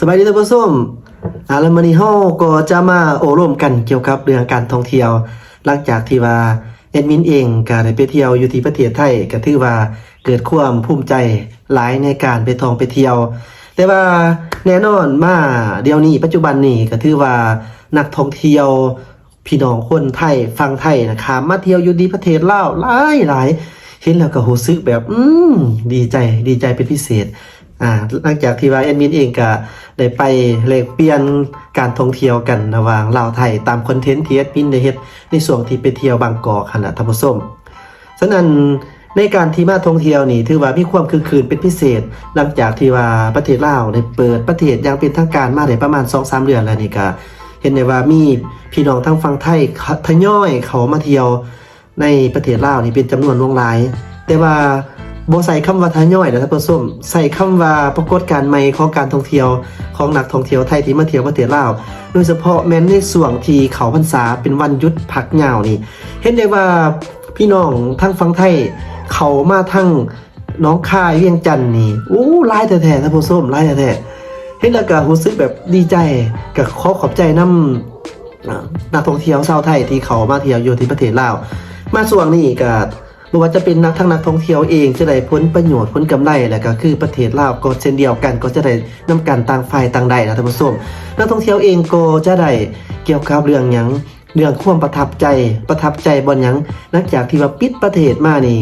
สบายดีท่านผู้ชมอาลมื้อนี้เฮาก็จะมาโอร่วมกันเกี่ยวกับเรื่องการท่องเที่ยว หลังจากที่ว่าแอดมินเองก็ได้ไปเที่ยวอยู่ที่ประเทศไทยก็ถือว่าเกิดความภูมิใจหลายในการไปท่องไปเที่ยว แต่ว่าแน่นอนมาเดี๋ยวนี้ปัจจุบันนี้ก็ถือว่านักท่องเที่ยวพี่น้องคนไทยฟังไทยนะครับมาเที่ยวอยู่ดีประเทศลาวหลายหลายเห็นแล้วก็รู้สึกแบบ อืมดีใจดีใจเป็นพิเศษ อ่าหลังจากที่ว่าแอดมินเองก็ได้ไปแลกเปลี่ยนการท่องเที่ยวกันระหว่างลาวไทยตามคอนเทนต์ที่แอดมินได้เฮ็ดในส่วนที่ไปเที่ยวบางกอกหั่นะท่านผู้ชมฉะนั้นในการที่มาท่องเที่ยวนี่ถือว่ามีความคึกคืนเป็นพิเศษ หลังจากที่ว่าประเทศลาวได้เปิดประเทศอย่างเป็นทางการมาได้ประมาณ2-3เดือนแล้วนี่ก็เห็นได้ว่ามีพี่น้องทางฝั่งไทยทยอยเขามาเที่ยวในประเทศลาวนี่เป็นจำนวนหลวงหลาย แต่ว่า บ่ใส่คำว่าทยอยนะท่านผู้ชมใส่คำว่าปรากฏการใหม่ของการท่องเที่ยวของนักท่องเที่ยวไทยที่มาเที่ยวประเทศลาวโดยเฉพาะแม้นในส่วนที่เขาพรรษาเป็นวันหยุดพักยาวนี่ เห็นได้ว่าพี่น้องทั้งฝั่งไทย เขามาทั้งน้องคายเวียงจันทน์นี่อู้หลายแท้ๆท่านผู้ชมหลายแท้ๆเห็นแล้วก็รู้สึกแบบดีใจก็ขอขอบใจนำอ่านักท่องเที่ยวชาวไทยที่เขามาเที่ยวอยู่ที่ประเทศลาวมาส่วนนี้ก็ ไม่ว่าจะเป็นนักทั้งนักท่องเที่ยวเองจะได้ผลประโยชน์ผลกำไรและก็คือประเทศลาวก็เช่นเดียวกัน ก็จะได้นำกันต่างฝ่ายต่างใดนะท่านผู้ชมนักท่องเที่ยวเองก็จะได้เกี่ยวกับเรื่องหยังเรื่องความประทับใจประทับใจบนหยังหลังจากที่ว่าปิดประเทศมานี่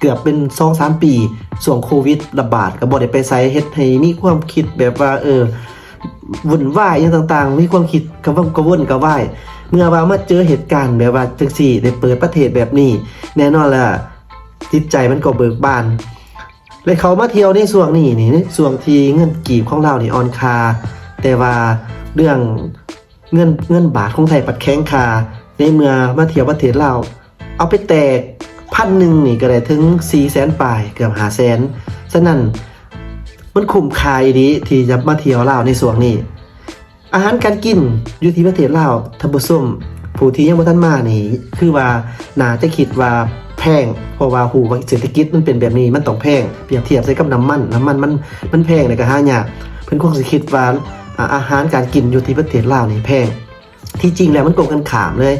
เกือบเป็น2อสปีส่วงโควิดระบาดก็บ่ได้ไปไสเฮ็ดให้มีความคิดแบบว่าเออ วุ่นวายอย่างต่างๆ มีความคิดกระวนกระวนกระวาย เมื่อว่ามาเจอเหตุการณ์แบบว่าจังสี่ได้เปิดประเทศแบบนี้ แน่นอนละจิตใจมันก็เบิกบานเลยเขามาเที่ยวในส่วงนี้นี่ส่วงที่เงินกีบของเรานี่ออนคา แต่ว่าเรื่องเงินเงินบาทของไทยปัดแข้งคา ในเมื่อมาเที่ยวประเทศเรา เอาไปแตกพันหนึ่งนี่ก็ได้ถึง4ี่แสนปลายเกือบหาแสนฉะนั้น มันคุ้มค่าอีดีที่จะมาเที่ยวลาวในส่วนนี้ อาหารการกินอยู่ที่ประเทศลาวทานบุส้มผู้ที่ยังบ่ทันมานี่ คือว่าน่าจะคิดว่าแพงเพราะว่าหูว่าเศรษฐกิจมันเป็นแบบนี้มันต้องแพงเปรียบเทียบใส่กับน้ำมันน้ำมันมันมันแพงเลยก็หายากเพิ่นคงสิคิดว่าอ่าอาหารการกินอยู่ที่ประเทศลาวนี่แพง ที่จริงแล้วมันตรงกันขามเลย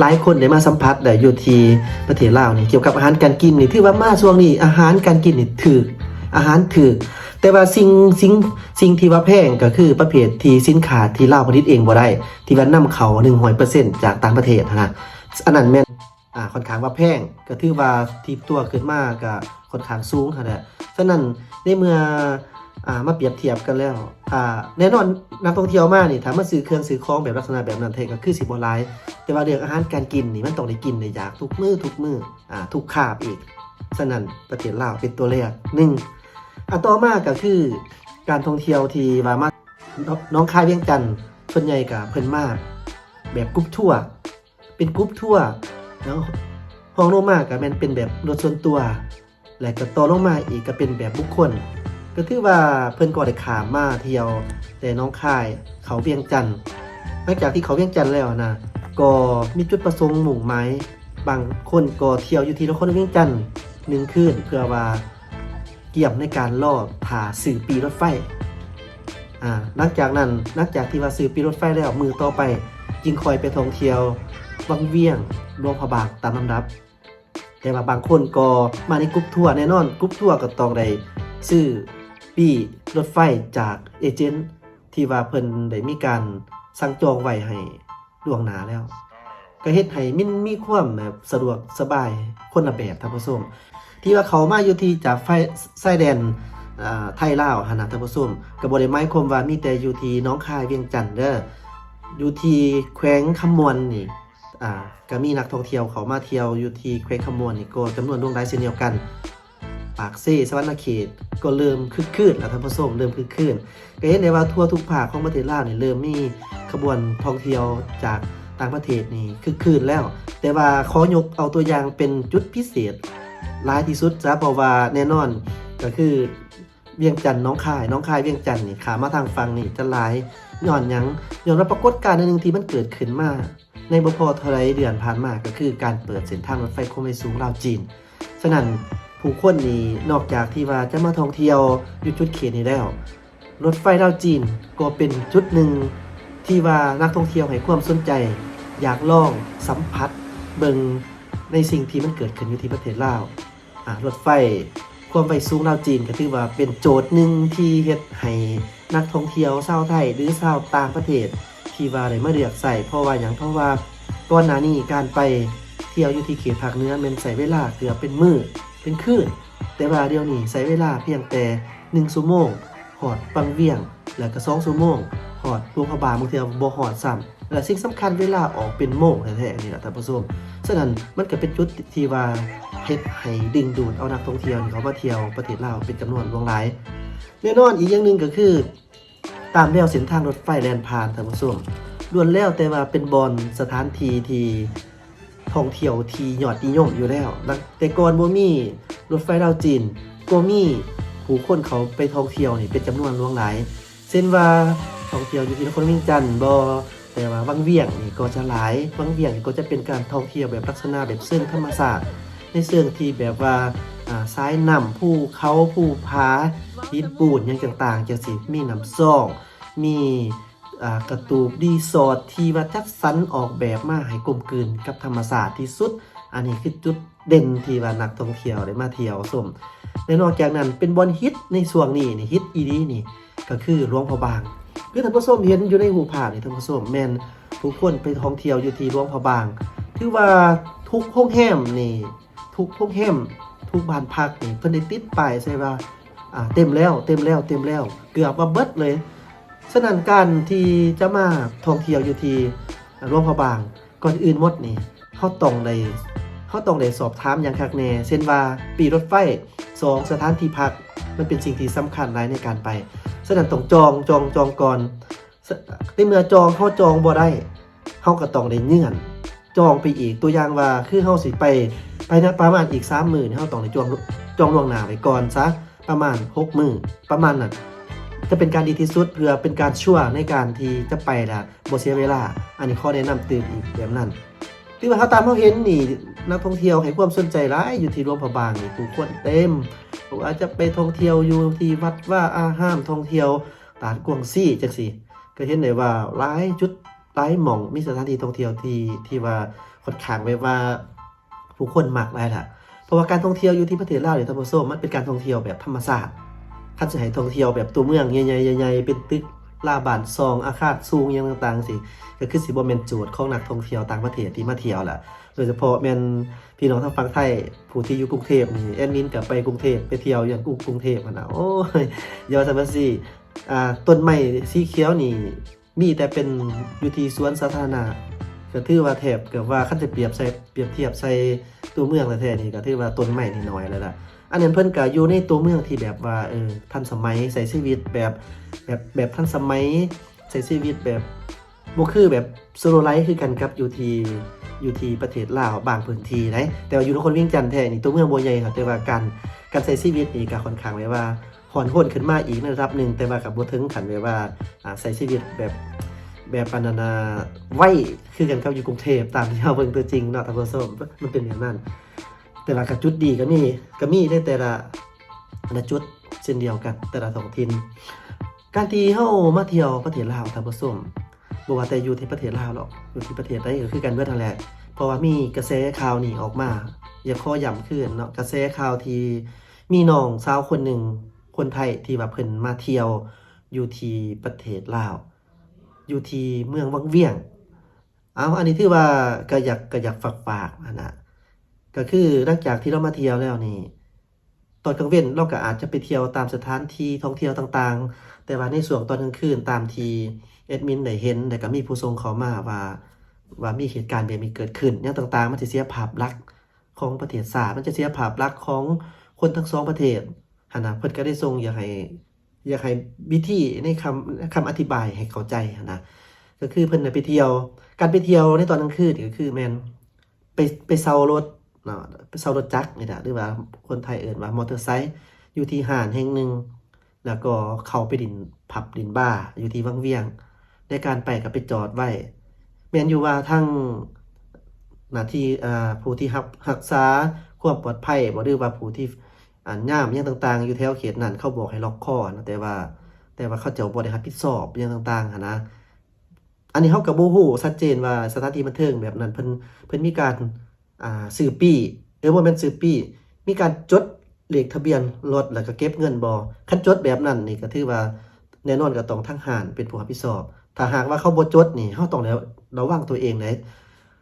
หลายคนได้มาสัมผัสได้อยู่ที่ประเทศลาวนี่เกี่ยวกับอาหารการกินนี่ถือว่ามาช่วงนี้อาหารการกินนี่ถูกอาหารถูก แต่ว่าสิ่งสิ่งสิ่งที่ว่าแพงก็คือประเภทที่สินค้าที่ลาวผลิตเองบ่ได้ ที่ว่านำเข้า100%จากต่างประเทศนะอันนั้นแม่นอ่าค่อนข้างว่าแพงก็ถือว่าที่ตัวขึ้นมาก็ค่อนข้างสูงหั่นะฉะนั้นในเมื่ออ่ามาเปรียบเทียบกันแล้วอ่าแน่นอนนักท่องเที่ยวมานี่ถ้ามาซื้อเครื่องซื้อของแบบลักษณะแบบนั้นเทก็คือสิบ่หลายแต่ว่าเรื่องอาหารการกินนี่มันต้องได้กินได้อยากทุกมื้อทุกมื้ออ่าทุกคาบอีกฉะนั้นประเทศลาวเป็นตัวแรกหนึ่ง อันต่อมาก็คือการท่องเที่ยวที่ว่ามาน้องคายเวียงจันทน์ส่วนใหญ่กับเพิ่นมาแบบกรุ๊ปทัวร์เป็นกรุ๊ปทัวร์แล้วห้องลงมาก็แม่นเป็นแบบรถส่วนตัว และก็ต่อลงมาอีกก็เป็นแบบบุคคล ก็ถือว่าเพิ่นก็ได้ขามมาเที่ยวแต่น้องคายเขาเวียงจันทน์หลังจากที่เขาเวียงจันทน์แล้วนะก็มีจุดประสงค์มุ่งหมายบางคนก็เที่ยวอยู่ที่นครเวียงจันทน์หนึ่งคืนเพื่อว่า เกี่ยมในการล่อผ่าสื่อปีรถไฟอ่าหลังจากนั้นหลังจากที่ว่าสื่อปีรถไฟแล้วมือต่อไปจึงคอยไปท่องเที่ยววังเวียงหลวงพระบางตามลำดับ แต่ว่าบางคนก็มาในกรุ๊ปทัวร์แน่นอนกรุ๊ปทัวร์ก็ต้องได้ซื้อปีรถไฟจากเอเจนต์ที่ว่าเพิ่นได้มีการสั่งจองไว้ให้ล่วงหน้าแล้ว ก็เฮ็ดให้มันมีความแบบสะดวกสบายคนละแบบท่านผู้ชม ที่ว่าเขามาอยู่ที่จากไฟไส้แดนไทยลาวหนนะท่านผู้ชมก็บ่ได้หมายคมว่ามีแต่อยู่ที่น้องคายเวียงจันทน์เด้ออยู่ที่แขวงคำมวนนี่อ่าก็มีนักท่องเที่ยวเขามาเที่ยวอยู่ที่แขวงคำมวนนี่ก็จำนวนดวงหลายเช่นเดียวกัน ปากเซ่สวรรณเขตก็เริ่มคึกคืนแล้วท่านผู้ชมเริ่มคึกคืนก็เห็นได้ว่าทั่วทุกภาคของประเทศลาวนี่เริ่มมีขบวนท่องเที่ยวจากต่างประเทศนี่คึกคืนแล้ว แต่ว่าขอยกเอาตัวอย่างเป็นจุดพิเศษ หลายที่สุดจะเพราะว่าแน่นอนก็คือเวียงจันทน์น้องคายน้องคายเวียงจันทน์นี่ขามาทางฟังนี่จะหลายย้อนยังย้อนว่าปรากฏการณ์หนึ่งที่มันเกิดขึ้นมา ในบพอท่าไรเดือนผ่านมาก็คือการเปิดเส้นทางรถไฟความเร็วสูงลาวจีนฉะนั้นผู้คนนี่นอกจากที่ว่าจะมาท่องเที่ยวอยู่จุดเขตนี้แล้ว รถไฟดาวจีนก็เป็นจุดหนึ่งที่ว่านักท่องเที่ยวให้ความสนใจ อยากลองสัมผัสเบิงในสิ่งที่มันเกิดขึ้นอยู่ที่ประเทศลาว รถไฟความไฟสูงลาวจีนก็ถือว่าเป็นโจทย์หนึ่งที่เฮ็ดให้นักท่องเที่ยวชาวไทยหรือชาวต่างประเทศ ที่ว่าได้มาเลือกใส่เพราะว่าอย่างเพราะว่าก่อนหน้านี้การไปเที่ยวอยู่ที่เขตภาคเหนือมันใส่เวลาเกือบเป็นมือเป็นคืนแต่ว่าเดี๋ยวนี้ใช้เวลาเพียงแต่1ชั่วโมงหอดปังเวียง แล้วก็2ชั่วโมงหอดลวงพระบางบางเทีบ่หอดซ้ำและสิ่งสำคัญเวลาออกเป็นโมงแท้ๆนี่แหละท่านผู้ชมฉะนั้นมันก็เป็นจุดที่ว่า เฮ็ดให้ดึงดูดเอานักท่องเที่ยวเขามาเที่ยวประเทศลาวเป็นจำนวนหลวงหลายแน่นอนอีกอย่างหนึ่งก็คือ ตามแนวเส้นทางรถไฟแลนผ่านท่านผู้ชมล้วนแล้วแต่ว่าเป็นบอนสถานที่ที่ท่องเที่ยวที่ยอดนิยมอยู่แล้ว แต่ก่อนบ่มีรถไฟดาวจีนก็มีผู้คนเขาไปท่องเที่ยวนี่เป็นจำนวนหลวงหลายเช่นว่าท่องเที่ยวอยู่ที่นครวียงจันทน์บ่แต่ว่าวังเวียงนี่ก็จะหลายวังเวียงก็จะเป็นการท่องเที่ยวแบบลักษณะแบบเชิงธรรมศาสตร์ ในเชิงที่แบบว่าซ้ายนำภูเขาภูผาหินปูนอย่างต่างๆจังสิมีน้ำซ่อง มีกระตูบรีสอร์ทที่ว่าจัดสรรออกแบบมาให้กลมกลืนกับธรรมศาสตร์ที่สุด อันนี้คือจุดเด่นที่ว่านักท่องเที่ยวได้มาเที่ยวชมและนอกจากนั้นเป็นบอลฮิตในช่วงนี้นี่ฮิตอีดีนี่ก็คือหลวงพระบางคือท่านผู้ชมเห็นอยู่ในหูภานี่ท่านผู้ชมแม่นทุกคนไปท่องเที่ยวอยู่ที่หลวงพระบาง ถือว่าทุกห้องแฮมนี่ ทุกห้องแฮมทุกบ้านพักนี่เพิ่นได้ติดป้ายใช่ว่าอ่าเต็มแล้วเต็มแล้วเต็มแล้ว เกือบว่าเบิดเลยฉะนั้นการที่จะมาท่องเที่ยวอยู่ที่หลวงพระบางก่อนอื่นหมดนี่เฮาต้องได้เฮาต้องได้สอบถามอย่างคักแน่เช่นว่าปีรถไฟสองสถานที่พักมันเป็นสิ่งที่สำคัญหลายในการไปฉะนั้นต้องจองจองจองก่อนในเมื่อจองเฮาจองบ่ได้เฮาก็ต้องได้เงื่อน จองไปอีกตัวอย่างว่าคือเฮาสิไปไปนะประมาณอีก3มื้อนี่เฮาต้องได้จองจองล่วงหน้าไว้ก่อนซะประมาณ6มื้อประมาณนั้นจะเป็นการดีที่สุดเพื่อเป็นการชั่วในการที่จะไปละบ่เสียเวลา อันนี้ข้อแนะนำเตือนอีกแบบนั้นที่ว่าเขาตามเขาเห็นนี่นักท่องเที่ยวให้ความสนใจหลายอยู่ที่หลวงพระบางนี่ผู้คนเต็มผมอาจจะไปท่องเที่ยวอยู่ที่วัดว่าอาห้ามท่องเที่ยวตาดกวงซี่จังซี่ก็เห็นได้ว่าหลายจุด หลายหม่องมีสถานที่ท่องเที่ยวที่ที่ว่าค่อนข้างไว้ว่าผู้คนมากหลายล่ะเพราะว่าการท่องเที่ยวอยู่ที่ประเทศลาวหรือท่านผู้ชมมันเป็นการท่องเที่ยวแบบธรรมชาสติคันสิให้ท่องเที่ยวแบบตัวเมืองใหญ่ๆใหญ่ๆเป็นตึกลาบานซองอาคารสูงอหยังต่างๆสิก็คือสิบ่แม่นโจทย์ของนักท่องเที่ยวต่างประเทศที่มาเที่ยวล่ะโดยเฉพาะแม่นพี่น้องทางฝั่งไทยผู้ที่อยู่กรุงเทพนี่แอดมินกลับไปกรุงเทพไปเที่ยวอย่างกรุงเทพกันน่ะโอ้ยย่าว่าแต่ว่าสิอ่าต้นไม้สีเขียวนี่ มีแต่เป็นอยู่ที่สวนสาธารณะก็ถือว่าแทบเกือบว่าคันจะเปรียบใส่เปรียบเทียบใส่ตัวเมืองแท้ๆนี่ก็ถือว่าต้นไม้นี่น้อยแล้วล่ะอันนั้นเพิ่นก็อยู่ในตัวเมืองที่แบบว่าเออทันสมัยใส่ชีวิตแบบแบบแบบทันสมัยใส่ชีวิตแบบบ่คือแบบโซโลไลฟ์คือกันครับอยู่ที่อยู่ที่ประเทศลาวบางพื้นที่นะแต่ว่าอยู่นครเวียงจันแท้นี่ตัวเมืองบ่ใหญ่ครับแต่ว่าการการใช้ชีวิตนี่ก็ค่อนข้างไว้ว่า หอนโหนขึ้นมาอีกในระดับหนึ่งแต่ว่ากับบ่ถึงขันไว้ว่าอ่าใช้ชีวิตแบบแบบปานนานาไว้คือกันครับอยู่กรุงเทพตามที่เฮาเบิ่งตัวจริงเนาะท่านผู้ชมมันเป็นอย่างนั้น แต่ละกับจุดดีก็มีก็มีได้แต่ละละจุดเช่นเดียวกัน แต่ละท้องถิ่นการที่เฮามาเที่ยวประเทศลาวท่านผู้ชมบ่ว่าแต่อยู่ที่ประเทศลาวหรอกอยู่ที่ประเทศใดก็คือกันเบิดนั่นแหละเพราะว่ามีกระแสข่าวนี่ออกมา อย่าข้อย้ำขึ้นเนาะกระแสข่าวที่มีน้องสาวคนหนึ่ง คนไทยที่ว่าเพิ่นมาเที่ยวอยู่ที่ประเทศลาว อยู่ที่เมืองวังเวียง เอาอันนี้ถือว่าก็อยากก็อยากฝากฝากๆนะนะก็คือหลังจากที่เรามาเที่ยวแล้วนี่ตอนกลางเว้นเราก็อาจจะไปเที่ยวตามสถานที่ท่องเที่ยวต่างๆ แต่ว่าในส่วนตอนกลางคืนตามที่แอดมินได้เห็นแต่ก็มีผู้ทรงเขามาว่าว่ามีเหตุการณ์แบบนี้เกิดขึ้นอย่างต่างๆ มันจะเสียภาพลักษณ์ของประเทศศาสตร์มันจะเสียภาพลักษณ์ของคนทั้งสองประเทศ หันนะเพิ่นก็ได้ทรงอยากให้อยากให้วิธีในคำคำอธิบายให้เข้าใจหันนะก็คือเพิ่นน่ะไปเที่ยว การไปเที่ยวในตอนกลางคืนก็คือแมนไปไปเซารถเนาะไปเซารถจักรนี่แหละหรือว่าคนไทยเอิ้นว่ามอเตอร์ไซค์อยู่ที่ห้านแห่งหนึ่งแล้วก็เข้าไปดินผับดินบ้าอยู่ที่วังเวียง ในการไปก็ไปจอดไว้แม่นอยู่ว่าทั้งหน้าที่อ่าผู้ที่รับรักษาความปลอดภัยบ่หรือว่าผู้ที่ อ่าย่ามยังต่างๆ อยู่แถวเขตนั้นเขาบอกให้ล็อกคอนะแต่ว่า แต่ว่าเขาเจ้าบ่ได้รับผิดชอบยังต่างๆนะอันนี้เฮาก็บ่ฮู้ชัดเจนว่าสถานที่บันเทิงแบบนั้นเพิ่นเพิ่นมีการอ่าซื้อปี้เออบ่แม่นซื้อปี้มีการจดเลขทะเบียนรถแล้วก็เก็บเงินบ่คันจดแบบนั้นนี่ก็ถือว่าแน่นอนก็ต้องทางหานเป็นผู้รับผิดชอบถ้าหากว่าเขาบ่จดนี่เฮาต้องแล้วระวังตัวเองเลย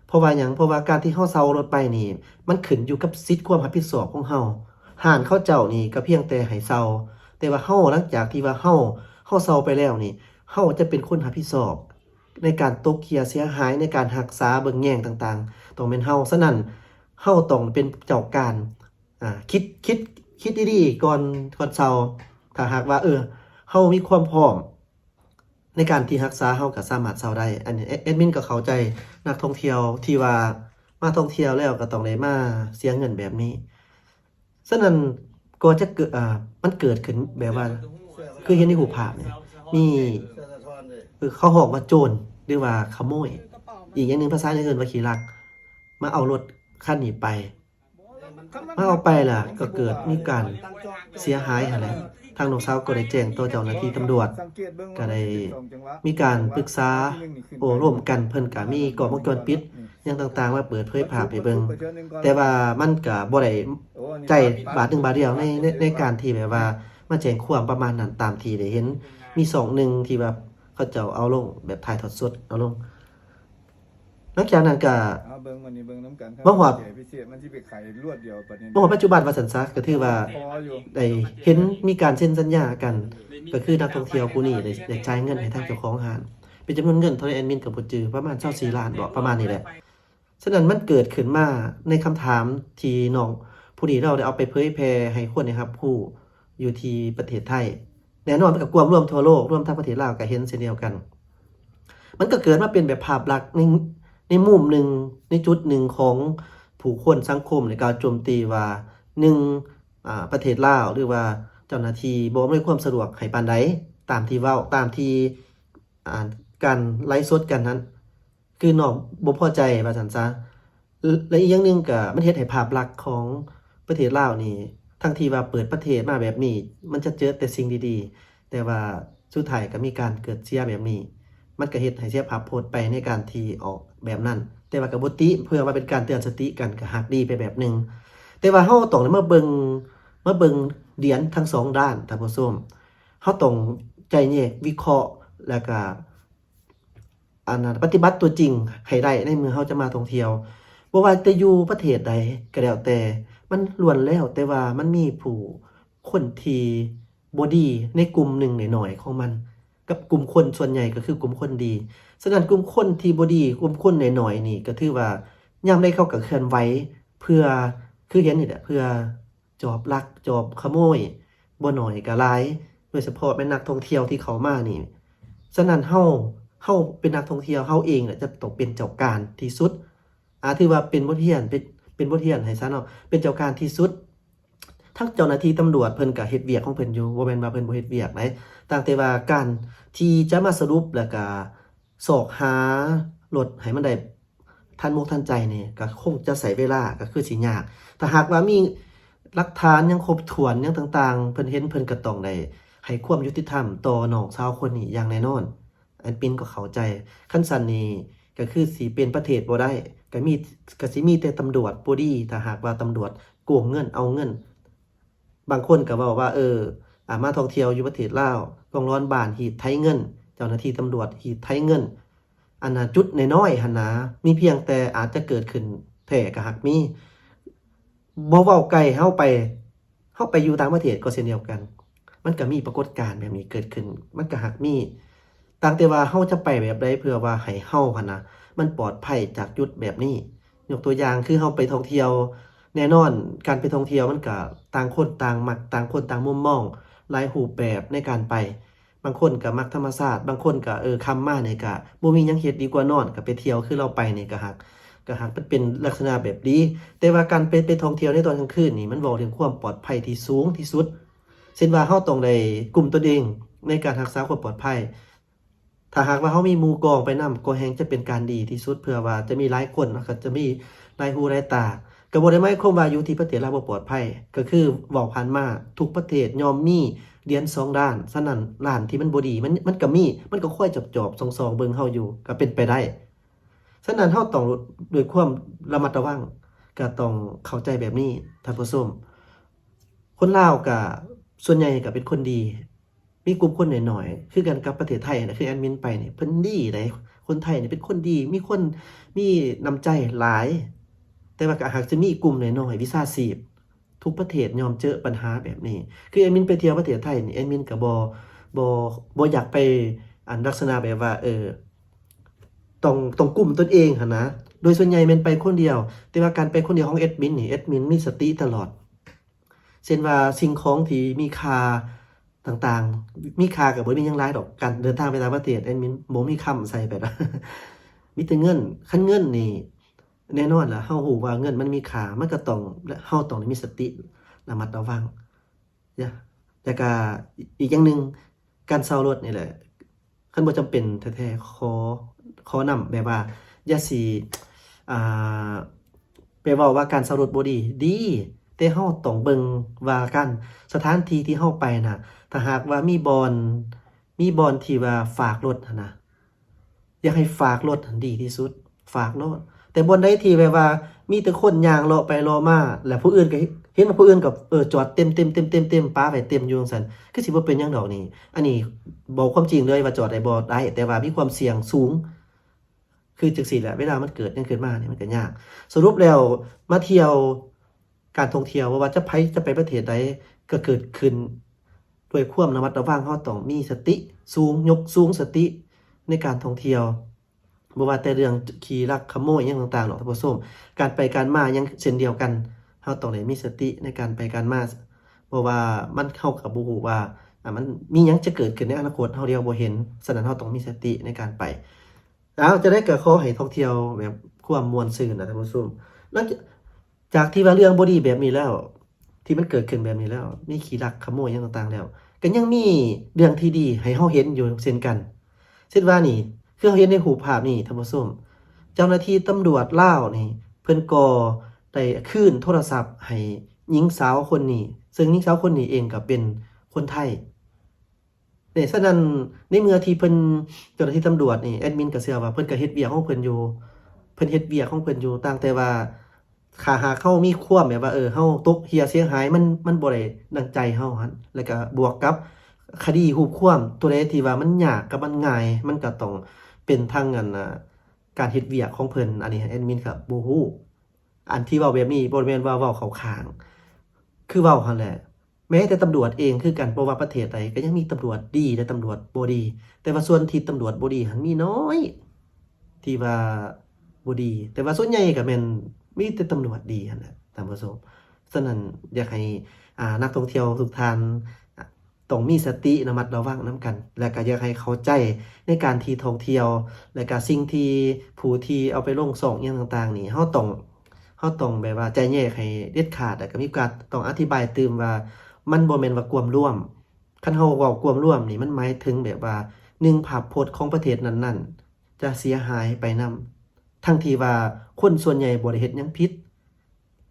เพราะว่าหยังเพราะว่าการที่เฮาเซารถไปนี่ มันขึ้นอยู่กับสิทธิ์ความรับผิดชอบของเฮา ห้านเข้าเจ้านี่ก็เพียงแต่ให้เซาแต่ว่าเฮาหลังจากที่ว่าเฮาเฮาเซาไปแล้วนี่เฮาจะเป็นคนรับผิดชอบ ในการตกเคลียร์เสียหายในการรักษาเบิ่งแย่งต่างๆต้องเป็นเฮาฉะนั้นเฮาต้องเป็นเจ้าการอ่าคิดคิดคิดดีๆก่อนก่อนเซาถ้าหากว่าเออเฮามีความพร้อมในการที่รักษาเฮาก็สามารถเซาได้ อันนี้แอดมินก็เข้าใจนักท่องเที่ยวที่ว่ามาท่องเที่ยวแล้วก็ต้องได้มาเสียเงินแบบนี้ ฉะนั้นก็จะเกิดอ่ามันเกิดขึ้นแบบว่า คือเห็นในหูภาพเนี่ยมีเสื้อสะท้อนเลยคือเขาหอกว่าโจรหรือว่าขโมย อีกอย่างหนึ่งภาษาอื่นว่าขี่ลัก มาเอารถขั้นนี้ไป มาเอาไปล่ะ ก็เกิดมีการเสียหายอะไร ทางน้องสาวก็ได้แจ้งต่อเจ้าหน้าที่ตำรวจ ก็ได้มีการปรึกษาโอ้ร่วมกันเพิ่นก็มีกล้องวงจรปิดอยังต่างๆว่าเปิดเผยภาพให้เบิ่งแต่ว่ามันก็บ่ได้ใจบาทหนึงบาทเดียวในในในการที่แบบว่ามาแจ้งความประมาณนั้นตามที่ได้เห็น มีสองหนึ่งที่แบบเขาเจ้าเอาลงแบบถ่ายทอดสดเอาลง นอกจากนั้นก็ เอาเบิ่งวันนี้เบิ่งน้ำกันครับ่ฮอด พิเศษมันสิไปไขรวดเดียวบัดนี้เมื่อปัจจุบันว่าสันซะก็ถือว่าพออยู่ได้เห็นมีการเซ็นสัญญากัน ก็คือนักท่องเที่ยวผู้นี้ได้ได้จ่ายเงินให้ทางเจ้าของห้างเป็นจำนวนเงินเท่าไหร่แอดมินกับบ่จือประมาณ24ล้านบ่ประมาณนี้แหละ ฉะนั้นมันเกิดขึ้นมาในคำถามที่น้องผู้นี้เราได้เอาไปเผยแพร่ให้คนนะครับ ผู้อยู่ที่ประเทศไทย แน่นอนมันกับความร่วมทั่วโลกร่วมทั้งประเทศลาวก็เห็นเช่นเดียวกัน มันก็เกิดมาเป็นแบบภาพลักษณ์ใน ในมุมหนึ่งในจุดหนึ่งของผู้คนสังคมในการโจมตีว่าหนึ่งประเทศลาวหรือว่าเจ้าหน้าที่บ่อำนวยความสะดวกให้ปานใดตามที่เว้าตามที่การไลฟ์สดกันนั้น คือนองบ่พอใจว่าซั่นซะและอีกอย่างหนึงก็มันเฮ็ดให้ภาพลักษณ์ของประเทศลาวนี่ทั้งที่ว่าเปิดประเทศมาแบบนี้ มันจะเจอแต่สิ่งดีๆ แต่ว่าสุดท้ายก็มีการเกิดเสียแบบนี้ มันก็เฮ็ดให้เสียภาพโพจน์ไปในการที่ออกแบบนั้น แต่ว่าก็บ่ติเพื่อว่าเป็นการเตือนสติกันก็หักดีไปแบบหนึงแต่ว่าเฮาต้องมาเบิ่งมาเบิงเหรียญทั้งสองด้านท่านผู้ชมเฮาต้องใจแยกวิเคราะห์แล้วก็อันปฏิบัติตัวจริงให้ได้ในเมื่อเขาจะมาท่องเที่ยวบ่ว่าจะอยู่ประเทศใดก็แล้วแต่ มันล้วนแล้วแต่ว่ามันมีผู้คนที่บ่ดีในกลุ่มหนึ่งหน่อยๆของมัน กับกลุ่มคนส่วนใหญ่ก็คือกลุ่มคนดีฉะนั้นกลุ่มคนที่บดีกลุ่มคนหน่อยๆนี่ก็ถือว่ายามใดเข้าก็เคลื่อนไหวเพื่อคือเห็นนี่แหละเพื่อจอบลักจอบขโมยบ่น้อยก็หลายโดยเฉพาะแม่นนักท่องเที่ยวที่เขามานี่ฉะนั้นเฮาเฮาเป็นนักท่องเที่ยวเฮาเองน่ะจะต้องเป็นเจ้าการที่สุดอาถือว่าเป็นบทเรียนเป็นเป็นบทเรียนให้ซะเนาะเป็นเจ้าการที่สุด ทั้งเจ้าหน้าที่ตำรวจเพิ่นก็เฮ็ดเวียกของเพิ่นอยู่บ่แม่นว่าเพิ่นบ่เฮ็ดเวียกไหนต่างแต่ว่าการที่จะมาสรุปแล้วก็สอกหารถให้มันได้ทันมุกทันใจนี่ก็คงจะใช้เวลาก็คือสิยากถ้าหากว่ามีหลักฐานยังครบถ้วนยังต่างๆ เพิ่นเห็นเพิ่นก็ต้องได้ให้ความยุติธรรมต่อน้องสาวคนนี้อย่างแน่นอน อันปินก็เข้าใจขั้นสันนี้ก็คือสีเป็นประเทศบ่ได้ก็มีก็สิมีแต่ตำรวจบ่ดีถ้าหากว่าตำรวจโกงเงินเอาเงิน บางคนก็เว้าว่า เอออามาท่องเที่ยวอยู่ประเทศลาวกองร้อนบานหีดไทยเงิน เจ้าหน้าที่ตำรวจหีดไทยเงิน อันน่ะจุดน้อยๆหันนะมีเพียงแต่อาจจะเกิดขึ้นแท้ก็หักมีบ่เว้าไกลเฮาไปเฮาไปอยู่ต่างประเทศก็เช่นเดียวกัน มันก็มีปรากฏการณ์แบบนี้เกิดขึ้น มันก็หักมีต่างแต่ว่าเฮาจะไปแบบใดเพื่อว่าให้เฮาหันนะมันปลอดภัยจากยุดแบบนี้ยกตัวอย่างคือเฮาไปท่องเที่ยว แน่นอนการไปท่องเที่ยวมันก็ต่างคนต่างมักต่างคนต่างมุมมองหลายรูแบบในการไป บางคนก็มักธรรมชาติบางคนก็เออคำมาเนี่ยก็บ่มียังเฮ็ดดีกว่านอนก็ไปเที่ยวคือเราไปนี่ก็หักก็หักมันเป็นลักษณะแบบดีแต่ว่าการไปไปท่องเที่ยวในตอนกลางคืนนี่มันบอกถึงความปลอดภัยที่สูงที่สุดเช่นว่าเฮาต้องได้กลุ่มตัวเองในการรักษาความปลอดภัย ถ้าหากว่าเขามีหมูกองไปนํก็แฮงจะเป็นการดีที่สุดเพื่อว่าจะมีหลายคนก็จะมีหลายหูหลายตา ก็บ่ได้หมายความว่าอยู่ที่ประเทศลาวบ่ปลอดภัย ก็คือเว้าผ่านมาทุกประเทศยอมมีเรียนสองด้านฉะนั้นด้านที่มันบ่ดีมันมันก็มี มันก็ค่อยจอบๆส่องๆเบิ่งเฮาอยู่ก็เป็นไปได้ฉะนั้นเฮาต้องด้วยความระมัดระวังก็ต้องเข้าใจแบบนี้ท่านผู้ชมคนลาวก็ส่วนใหญ่ก็เป็นคนดี มีกลุ่มคนหน่อยๆ คือกันกับประเทศไทยนะคือแอดมินไปเนี่ยเพิ่นดีไดคนไทยเนี่ยเป็นคนดี มีคนมีน้ำใจหลาย แต่ว่าก็หากจะมีกลุ่มหน่อยๆวิชาชีพทุกประเทศยอมเจอปัญหาแบบนี้ คือแอดมินไปเที่ยวประเทศไทยนี่แอดมินก็บ,บ่บ่บ่อยากไปอันลักษณะแบบว่า เออต้องต้องกลุ่มตนเองหนะ โดยส่วนใหญ่มันไปคนเดียว แต่ว่าการไปคนเดียวของแอดมินนี่แอดมินมีสติตลอดเช่นว่าสิ่งของที่มีค่าต่างๆ มีค่ากับบ่มียังหลายดอกการเดินทางไปต่างประเทศแอดมินบ่มีคำใส่ไปนะมีแต่เงินคันเงินนี่ แน่นอนล่ะเฮาฮู้ว่าเงินมันมีค่ามันก็ต้องเฮาต้องมีสติระมัดระวังอย่าแต่ก็อีกอย่างหนึงการเซารถนี่แหละคันบ่จำเป็นแท้ๆขอขอนำแบบว่าอย่าสิอ่าไปเว้าว่าการเซารถบ่ดีดีแต่เฮาต้องเบิ่งว่าการสถานที่ที่เฮาไปน่ะ ถ้าหากว่ามีบอนมีบอนที่ว่าฝากรถนะอยากให้ฝากรถดีที่สุด ฝากรถ แต่บนใดที่แบบว่า มีแต่คนยางเลาะไปเลาะมาแล้วผู้อื่นก็เห็นว่าผู้อื่นกับเออจอดเต็มเต็มเต็มเต็มเต็มป้าไปเต็มอยู่จังซั่นคือสิบ่เป็นยังดอกนี่อันนี้บอกความจริงเลยว่าจอดได้บ่ได้ แต่ว่ามีความเสี่ยงสูง คือจังซี่แหละเวลามันเกิดยังขึ้นมาเนี่ยมันก็ยาก สรุปแล้วมาเที่ยวการท่องเที่ยวว่าจะไปจะไปประเทศใดก็เกิดขึ้นด้วยความระมัดระวังเฮาต้องมีสติ สูงยกสูงสติในการท่องเที่ยว บ่ว่าแต่เรื่องขี่ลักขโมยอิหยังต่างๆหรอกท่านผู้ชมการไปการมายังเช่นเดียวกันเฮาต้องได้มีสติในการไปการมาเพราะว่ามันเข้ากับบ่ฮู้ว่าอะมันมีหยังจะเกิดขึ้นในอนาคตเฮาเดียวบ่เห็นฉะนั้นเฮาต้องมีสติในการไปแล้วจะได้เกิดขอให้ท่องเที่ยวแบบความมวลซื่นนะท่านผู้ชมแล้วจากที่ว่าเรื่องบอดีแบบนี้แล้ว ที่มันเกิดขึ้นแบบนี้แล้ว มีขี่ลักขโมยอย่างต่างๆแล้วก็ยังมีเรื่องที่ดีให้เฮาเห็นอยู่เช่นกันเช่นว่านี่ คือเฮาเห็นในหูภาพนี่ท่านผู้ชมเจ้าหน้าที่ตำรวจเล่านี่เพิ่อนก็ได้คืนโทรศัพท์ให้หญิงสาวคนนี้ ซึ่งหญิงสาวคนนี้เองก็เป็นคนไทยเนี่ยฉะนั้นในเมื่อที่เพิ่นเจ้าหน้าที่ตำรวจนี่แอดมินก็เชื่อว่าเพิ่นก็เฮ็ดเวียกของเพิ่นอยู่เพิ่นเฮ็ดเวียกของเพิ่นอยู่ต่างแต่ว่าขาหาเข้ามีควมแบบว่าเออเฮาตกเหียเสียหายมันมันบ่ได้ดังใจเฮาหั่นแล้วก็บวกกับคดีฮูบควมตัวใดที่ว่ามันยากกับมันง่ายมันก็ต้อง เป็นทางอันการเฮ็ดเวียกของเพิ่นอันนี้แอดมินก็บ่ฮู้อันที่เว้าแบบนี้บ่แม่นว่าเว้าเข้าข้าง คือเว้าหั่นแหละ แม้แต่ตำรวจเองคือกันเพระว่าประเทศใดก็ยังมีตำรวจดีและตำรวจบ่ดี แต่ว่าส่วนที่ตำรวจบ่ดีหันมีน้อย ที่ว่าบ่ดี แต่ว่าส่วนใหญ่ก็แม่นมีแต่ตำรวจดีหั่นแหละท่านผู้ชมฉะนั้นอยากให้อ่านักท่องเที่ยวทุกท่าน ต้องมีสติระมัดระวังนํกัน และก็อยากให้เขาใจในการที่ท่องเที่ยว และก็สิ่งที่ผู้ที่เอาไปลงส่องอย่างต่างๆ นี่เฮาต้องเฮาต้องแบบว่าใจแยกให้เด็ดขาดแล้วก็มีการต้องอธิบายเติมว่ามันบ่แม่นว่ากวมร่วมคันเฮาเว้ากวมร่วมนี่มันหมายถึงแบบว่าหนึ่งภาพพจน์ของประเทศนั้นๆ จะเสียหายไปนำทั้งที่ว่าคนส่วนใหญ่บ่ได้เฮ็ดหยังผิด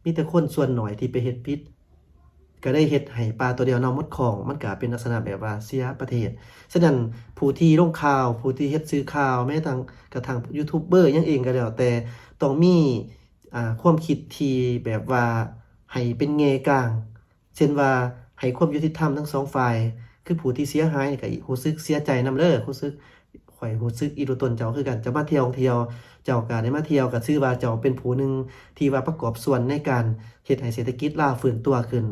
มีแต่คนส่วนหน้อยที่ไปเฮ็ดผิด ก็ได้เฮ็ดให้ปลาตัวเดียวเนาหมดของ มันก็เป็นลักษณะแบบว่าเสียประเทศฉะนั้นผู้ที่ลงข่าว ผู้ที่เฮ็ดสื่อข่าวแม้แต่กระทั่งยูทูบเบอร์ยังเองก็แล้วแต่ต้องมีอ่าความคิดที่แบบว่าให้เป็นแง่กลาง เช่นว่าให้ความยุติธรรมทั้งสองฝ่ายคือผู้ที่เสียหายก็รู้สึกเสียใจนำเด้อรู้สึกข่อยรู้สึกอีรุตนเจ้าคือกันจะมาเที่ยวเที่ยวเจ้าก็ได้มาเที่ยวก็ชื่อว่าเจ้าเป็นผู้หนึ่งที่ว่าประกอบส่วนในการเฮ็ดให้เศรษฐกิจลาวฟื้นตัวขึ้น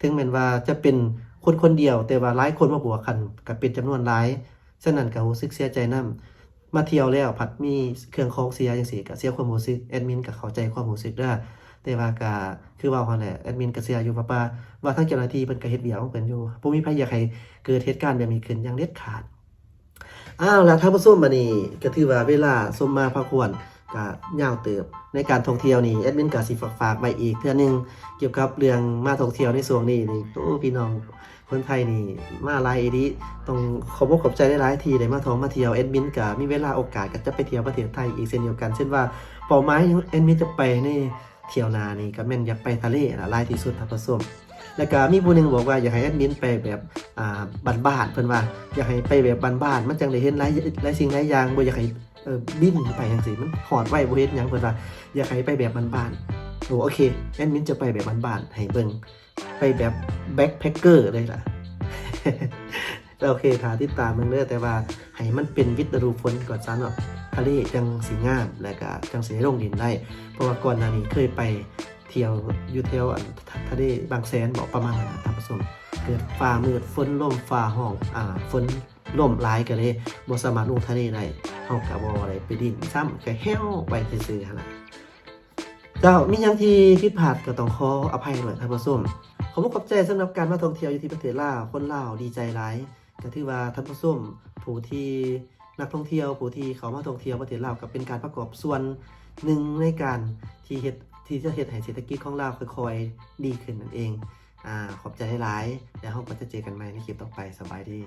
ถึงแม้นว่าจะเป็นคนคนเดียว แต่ว่าหลายคนมาบวกกันก็เป็นจำนวนหลายฉะนั้นก็รู้สึกเสียใจนํมาเที่ยวแล้วผัดมีเครื่องของเสียจังซี่ก็เสียความรู้สึกแอดมินก็เข้าใจความรู้สึกเด้อแต่ว่าก็คือว่าหั่นแหละแอดมินก็เสียอยู่ว่าป่าว่าทั้งเจ้าหน้าที่เพิ่นก็เฮ็ดเวียกของเพิ่นอยู่บ่มีไผอยากให้เกิดเหตุการณ์แบบนี้ขึ้นอย่างเด็ดขาดอ้าวแล้วท่านผู้ชมบัดนี้ก็ถือว่าเวลาสมมาพาควร ก็ยาวเติบในการท่องเที่ยวนี่แอดมินก็สิฝากฝากไปอีกเพื่อหนึงเกี่ยวกับเรื่องมาท่องเที่ยวในส่วงนี้นี่โอ้พี่น้องคนไทยนี่มาหลายอีหลีต้องขอบอกขอบใจหลายทีเลยมาท่องมาเที่ยวแอดมินก็มีเวลาโอกาสก็จะไปเที่ยวประเทศไทยอีกเช่นเดียวกัน เช่นว่าเป้าหมายแอดมินจะไปนี่ เที่ยวนานี่ก็แม่นอยากไปทะเลนะหลายที่สุดท่านผู้ชมแล้วก็มีผู้หนึงบอกว่าอยากให้แอดมินไปแบบอ่าบ้านๆเพิ่นว่าอยากให้ไปแบบบ้านๆมันจังได้เห็นหลายหลายสิ่งหลายอย่างบ่อยากให้เออบินไปจังซี่มันหอดไว้บ่เฮ็ดหยังเพิ่นว่าอยากให้ไปแบบบ้านๆโอ้โอเคแอดมินจะไปแบบบ้านๆให้เบิ่งไปแบบแบ็คแพคเกอร์เลยล่ะโอเคถาติดตามมึงเด้อแต่ว่าให้มันเป็นวิตรูฝนก่อนซะเนาะทะเลจังสีงามและก็จังสีลงดินได้ เพราะว่าก่อนหน้านี้เคยไปเที่ยวอยู่เที่ยวทะเลบางแสนบอกประมาณนั้นนะท่านผู้ชมเกิดฟ้ามืดฝนล่มฟ้าห้องอ่าฝนล่มหลายก็เลยบ่สามารถลงทะเลได้เฮาก็บ่ได้ไปดินซ้ำก็แห้วไปซื่อๆหั่นล่ะเจ้ามีหยังที่ผิดพลาดก็ต้องขออภัยหน่อยท่านผู้ชมขอบคุณขอบใจสำหรับการมาท่องเที่ยวอยู่ที่ประเทศลาวคนลาวดีใจหลายก็ถือว่าท่านผู้ชมผู้ที่ นักท่องเที่ยวผู้ที่เขามาท่องเที่ยวประเทศลาวกับเป็นการประกอบส่วนหนึ่งในการที่เฮ็ดที่จะเฮ็ดให้เศรษฐกิจของลาวค่อยๆดีขึ้นนั่นเองอ่าขอบใจหลายๆแล้วเราก็จะเจอกันใหม่ในคลิปต่อไปสบายดี